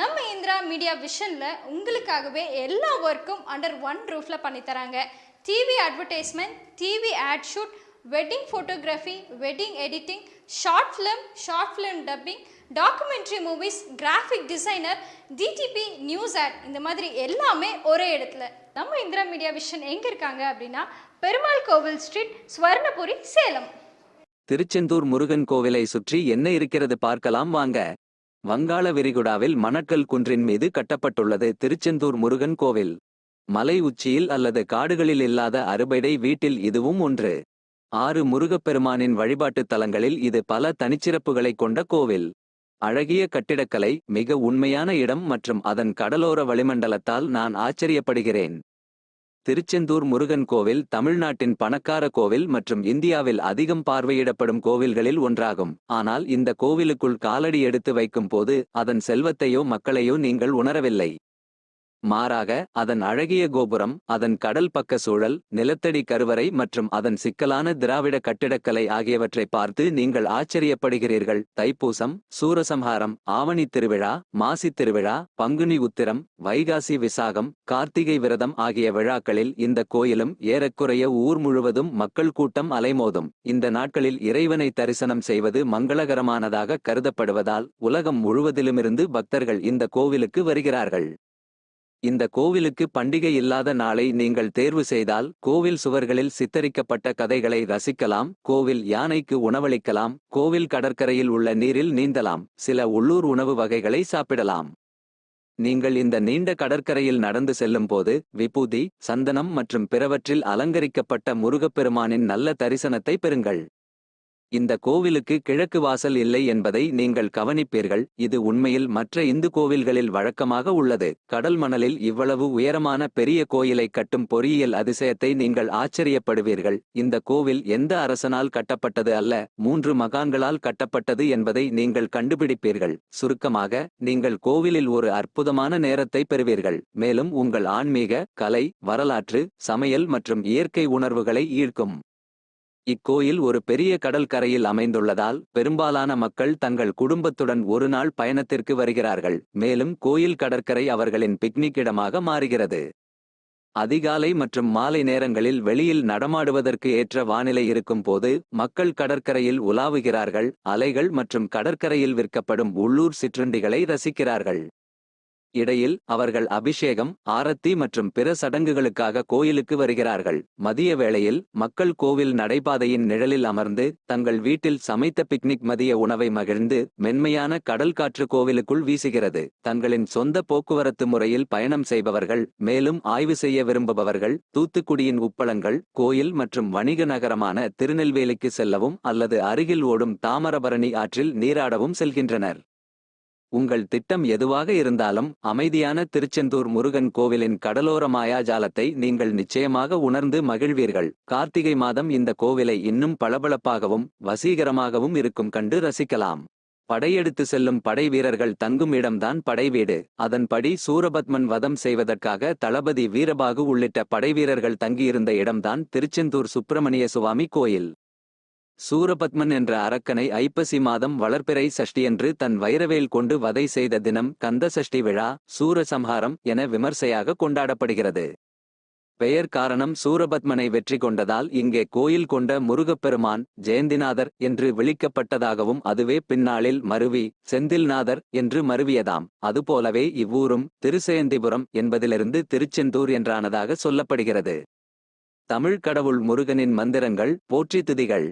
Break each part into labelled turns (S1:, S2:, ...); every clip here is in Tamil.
S1: நம்ம இந்திரா மீடியா விஷனில் உங்களுக்காகவே எல்லா ஒர்க்கும் அண்டர் ஒன் ரூஃபில் பண்ணித்தராங்க. TV advertisement TV ad shoot wedding photography wedding editing short film short film dubbing documentary movies graphic designer DTP news ad இந்த மாதிரி எல்லாமே ஒரே இடத்துல. நம்ம இந்திரா மீடியா விஷன் எங்கே இருக்காங்க அப்படின்னா பெருமாள் கோவில் ஸ்ட்ரீட் ஸ்வர்ணபுரி சேலம்.
S2: திருச்செந்தூர் முருகன் கோவிலை சுற்றி என்ன இருக்கிறது பார்க்கலாம் வாங்க. வங்காள விரிகுடாவில் மணக்கல் குன்றின் மீது கட்டப்பட்டுள்ளது. திருச்செந்தூர் முருகன் கோவில். மலை உச்சியில் அல்லது காடுகளில் இல்லாத அறுபடை வீட்டில் இதுவும் ஒன்று. ஆறு முருகப்பெருமானின் வழிபாட்டுத் தலங்களில் இது பல தனிச்சிறப்புகளைக் கொண்ட கோவில். அழகிய கட்டிடக்கலை மிக உண்மையான இடம் மற்றும் அதன் கடலோர வளிமண்டலத்தால் நான் ஆச்சரியப்படுகிறேன். திருச்செந்தூர் முருகன் கோவில் தமிழ்நாட்டின் பணக்கார கோவில் மற்றும் இந்தியாவில் அதிகம் பார்வையிடப்படும் கோவில்களில் ஒன்றாகும். ஆனால் இந்த கோவிலுக்குள் காலடி எடுத்து வைக்கும் போது அதன் செல்வத்தையோ மக்களையோ நீங்கள் உணரவில்லை. மாறாக அதன் அழகிய கோபுரம் அதன் கடல் பக்க சூழல் நிலத்தடி கருவறை மற்றும் அதன் சிக்கலான திராவிட கட்டிடக்கலை ஆகியவற்றை பார்த்து நீங்கள் ஆச்சரியப்படுகிறீர்கள். தைப்பூசம் சூரசம்ஹாரம் ஆவணி திருவிழா மாசி திருவிழா பங்குனி உத்திரம் வைகாசி விசாகம் கார்த்திகை விரதம் ஆகிய விழாக்களில் இந்த கோயிலும் ஏறக்குறைய ஊர் முழுவதும் மக்கள் கூட்டம் அலைமோதும். இந்த நாட்களில் இறைவனை தரிசனம் செய்வது மங்களகரமானதாக கருதப்படுவதால் உலகம் முழுவதிலுமிருந்து பக்தர்கள் இந்த கோவிலுக்கு வருகிறார்கள். இந்த கோவிலுக்கு பண்டிகை இல்லாத நாளை நீங்கள் தேர்வு செய்தால் கோவில் சுவர்களில் சித்தரிக்கப்பட்ட கதைகளை ரசிக்கலாம் கோவில் யானைக்கு உணவளிக்கலாம் கோவில் கடற்கரையில் உள்ள நீரில் நீந்தலாம் சில உள்ளூர் உணவு வகைகளை சாப்பிடலாம். நீங்கள் இந்த நீண்ட கடற்கரையில் நடந்து செல்லும்போது விபூதி சந்தனம் மற்றும் பிறவற்றில் அலங்கரிக்கப்பட்ட முருகப்பெருமானின் நல்ல தரிசனத்தை பெறுங்கள். இந்த கோவிலுக்கு கிழக்கு வாசல் இல்லை என்பதை நீங்கள் கவனிப்பீர்கள். இது உண்மையில் மற்ற இந்து கோவில்களில் வழக்கமாக உள்ளது. கடல் மணலில் இவ்வளவு உயரமான பெரிய கோயிலை கட்டும் பொறியியல் அதிசயத்தை நீங்கள் ஆச்சரியப்படுவீர்கள். இந்த கோவில் எந்த அரசனால் கட்டப்பட்டது அல்ல மூன்று மகான்களால் கட்டப்பட்டது என்பதை நீங்கள் கண்டுபிடிப்பீர்கள். சுருக்கமாக நீங்கள் கோவிலில் ஒரு அற்புதமான நேரத்தை பெறுவீர்கள். மேலும் உங்கள் ஆன்மீக கலை வரலாற்று சமையல் மற்றும் இயற்கை உணர்வுகளை ஈர்க்கும். இக்கோயில் ஒரு பெரிய கடல் கரையில் அமைந்துள்ளதால் பெரும்பாலான மக்கள் தங்கள் குடும்பத்துடன் ஒரு நாள் பயணத்திற்கு வருகிறார்கள். மேலும் கோயில் கடற்கரை அவர்களின் பிக்னிக் இடமாக மாறுகிறது. அதிகாலை மற்றும் மாலை நேரங்களில் வெளியில் நடமாடுவதற்கு ஏற்ற வானிலை இருக்கும் போது மக்கள் கடற்கரையில் உலாவுகிறார்கள். அலைகள் மற்றும் கடற்கரையில் விற்கப்படும் உள்ளூர் சிற்றுண்டிகளை ரசிக்கிறார்கள். இடையில் அவர்கள் அபிஷேகம் ஆரத்தி மற்றும் பிற சடங்குகளுக்காக கோயிலுக்கு வருகிறார்கள். மதிய வேளையில் மக்கள் கோவில் நடைபாதையின் நிழலில் அமர்ந்து தங்கள் வீட்டில் சமைத்த பிக்னிக் மதிய உணவை மகிழ்ந்து மென்மையான கடல் காற்று கோவிலுக்குள் வீசுகிறது. தங்களின் சொந்த போக்குவரத்து முறையில் பயணம் செய்பவர்கள் மேலும் ஆய்வு செய்ய விரும்புபவர்கள் தூத்துக்குடியின் உப்பளங்கள் கோயில் மற்றும் வணிக நகரமான திருநெல்வேலிக்கு செல்லவும் அல்லது அருகில் ஓடும் தாமரபரணி ஆற்றில் நீராடவும் செல்கின்றனர். உங்கள் திட்டம் எதுவாக இருந்தாலும் அமைதியான திருச்செந்தூர் முருகன் கோவிலின் கடலோர மாயாஜாலத்தை நீங்கள் நிச்சயமாக உணர்ந்து மகிழ்வீர்கள். கார்த்திகை மாதம் இந்த கோவிலை இன்னும் பளபளப்பாகவும் வசீகரமாகவும் இருக்கும் கண்டு ரசிக்கலாம். படையெடுத்து செல்லும் படை வீரர்கள் தங்கும் இடம்தான் படைவீடு அதன்படி சூரபத்மன் வதம் செய்வதற்காக தளபதி வீரபாகு உள்ளிட்ட படைவீரர்கள் தங்கியிருந்த இடம்தான் திருச்செந்தூர் சுப்பிரமணிய சுவாமி கோயில். சூரபத்மன் என்ற அரக்கனை ஐப்பசி மாதம் வளர்ப்பிறை சஷ்டியன்று தன் வைரவேல் கொண்டு வதை செய்த தினம் கந்த சஷ்டி விழா சூரசம்ஹாரம் என விமர்சையாக கொண்டாடப்படுகிறது. பெயர் காரணம் சூரபத்மனை வெற்றி கொண்டதால் இங்கே கோயில் கொண்ட முருகப்பெருமான் ஜெயந்திநாதர் என்று விளிக்கப்பட்டதாகவும் அதுவே பின்னாளில் மருவி செந்தில்நாதர் என்று மருவியதாம். அதுபோலவே இவ்வூரும் திருசெயந்திபுரம் என்பதிலிருந்து திருச்செந்தூர் என்றானதாக சொல்லப்படுகிறது. தமிழ் கடவுள் முருகனின் மந்திரங்கள் போற்றி திதிகள்.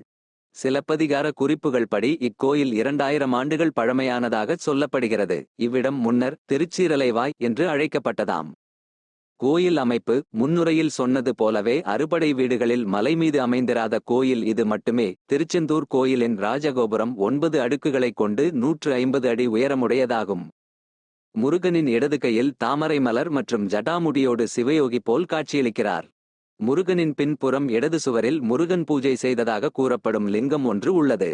S2: சிலப்பதிகார குறிப்புகள் படி இக்கோயில் இரண்டாயிரம் ஆண்டுகள் பழமையானதாக சொல்லப்படுகிறது. இவ்விடம் முன்னர் திருச்சீரலைவாய் என்று அழைக்கப்பட்டதாம். கோயில் அமைப்பு முன்னுரையில் சொன்னது போலவே அறுபடை வீடுகளில் மலை மீது அமைந்திராத கோயில் இது மட்டுமே. திருச்செந்தூர் கோயிலின் ராஜகோபுரம் ஒன்பது அடுக்குகளைக் கொண்டு நூற்று ஐம்பது அடி உயரமுடையதாகும். முருகனின் இடது கையில் தாமரை மலர் மற்றும் ஜடாமுடியோடு சிவயோகி போல் காட்சியளிக்கிறார். முருகனின் பின்புறம் இடது சுவரில் முருகன் பூஜை செய்ததாக கூறப்படும் லிங்கம் ஒன்று உள்ளது.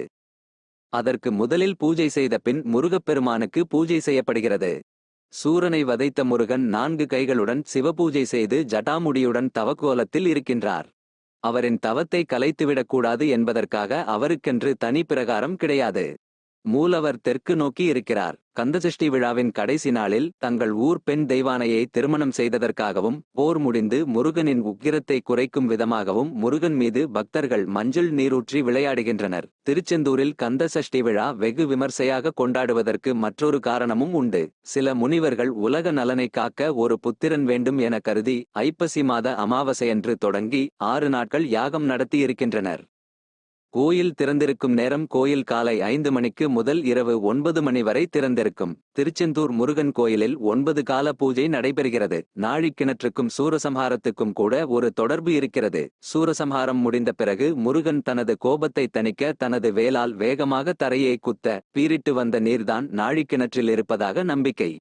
S2: அதற்கு முதலில் பூஜை செய்த பின் முருகப்பெருமானுக்கு பூஜை செய்யப்படுகிறது. சூரனை வதைத்த முருகன் நான்கு கைகளுடன் சிவபூஜை செய்து ஜடாமுடியுடன் தவக்கோலத்தில் இருக்கின்றார். அவரின் தவத்தை கலைத்துவிடக்கூடாது என்பதற்காக அவருக்கென்று தனி பிரகாரம் கிடையாது. மூலவர் தெற்கு நோக்கி இருக்கிறார். கந்தசஷ்டி விழாவின் கடைசி நாளில் தங்கள் ஊர் பெண் தெய்வானையை திருமணம் செய்ததற்காகவும் போர் முடிந்து முருகனின் உக்கிரத்தை குறைக்கும் விதமாகவும் முருகன் மீது பக்தர்கள் மஞ்சள் நீரூற்றி விளையாடுகின்றனர். திருச்செந்தூரில் கந்தசஷ்டி விழா வெகு விமர்சையாக கொண்டாடுவதற்கு மற்றொரு காரணமும் உண்டு. சில முனிவர்கள் உலக நலனை காக்க ஒரு புத்திரன் வேண்டும் என கருதி ஐப்பசி மாத அமாவாசையன்று தொடங்கி ஆறு நாட்கள் யாகம் நடத்தியிருக்கின்றனர். கோயில் திறந்திருக்கும் நேரம் கோயில் காலை ஐந்து மணிக்கு முதல் இரவு ஒன்பது மணி வரை திறந்திருக்கும். திருச்செந்தூர் முருகன் கோயிலில் ஒன்பது கால பூஜை நடைபெறுகிறது. நாழிக்கிணற்றுக்கும் சூரசம்ஹாரத்துக்கும் கூட ஒரு தொடர்பு இருக்கிறது. சூரசம்ஹாரம் முடிந்த பிறகு முருகன் தனது கோபத்தை தணிக்க தனது வேலால் வேகமாக தரையை குத்த பீரிட்டு வந்த நீர்தான் நாழிக்கிணற்றில் இருப்பதாக நம்பிக்கை.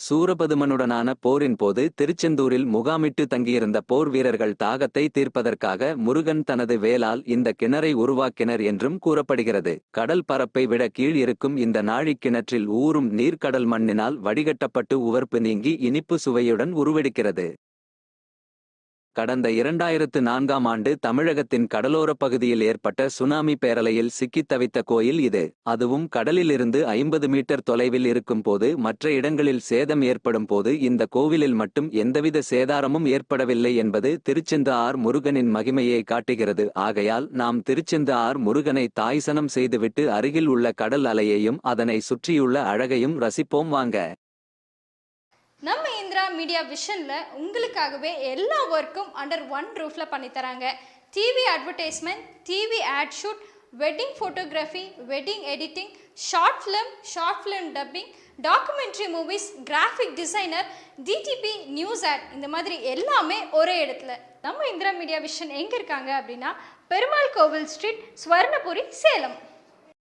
S2: சூரபதுமனுடனான போரின் போது திருச்செந்தூரில் முகாமிட்டு தங்கியிருந்த போர் வீரர்கள் தாகத்தை தீர்ப்பதற்காக முருகன் தனது வேலால் இந்த கிணறை உருவாக்கினர் என்றும் கூறப்படுகிறது. கடல் பரப்பை விட கீழ் இருக்கும் இந்த நாழிக் கிணற்றில் ஊறும் நீர்க்கடல் மண்ணினால் வடிகட்டப்பட்டு உவர்ப்பு நீங்கி இனிப்பு சுவையுடன் உருவெடுக்கிறது. கடந்த இரண்டாயிரத்து நான்காம் ஆண்டு தமிழகத்தின் கடலோரப் பகுதியில் ஏற்பட்ட சுனாமி பேரலையில் சிக்கித் தவித்த கோயில் இது. அதுவும் கடலிலிருந்து ஐம்பது மீட்டர் தொலைவில் இருக்கும் போது மற்ற இடங்களில் சேதம் ஏற்படும் போது இந்த கோவிலில் மட்டும் எந்தவித சேதாரமும் ஏற்படவில்லை என்பது திருச்செந்த ஆர் முருகனின் மகிமையை காட்டுகிறது. ஆகையால் நாம் திருச்செந்த ஆர் முருகனை தாய்சனம் செய்துவிட்டு அருகில் உள்ள கடல் அலையையும் அதனை சுற்றியுள்ள அழகையும் ரசிப்போம் வாங்க.
S1: நம்ம இந்திரா மீடியா விஷனில் உங்களுக்காகவே எல்லா ஒர்க்கும் அண்டர் ஒன் ரூஃபில் பண்ணித்தராங்க. TV advertisement TV ad shoot wedding photography wedding editing short film short film dubbing documentary movies graphic designer DTP news ad இந்த மாதிரி எல்லாமே ஒரே இடத்துல. நம்ம இந்திரா மீடியா விஷன் எங்கே இருக்காங்க அப்படின்னா பெருமாள் கோவில் ஸ்ட்ரீட் ஸ்வர்ணபுரி சேலம்.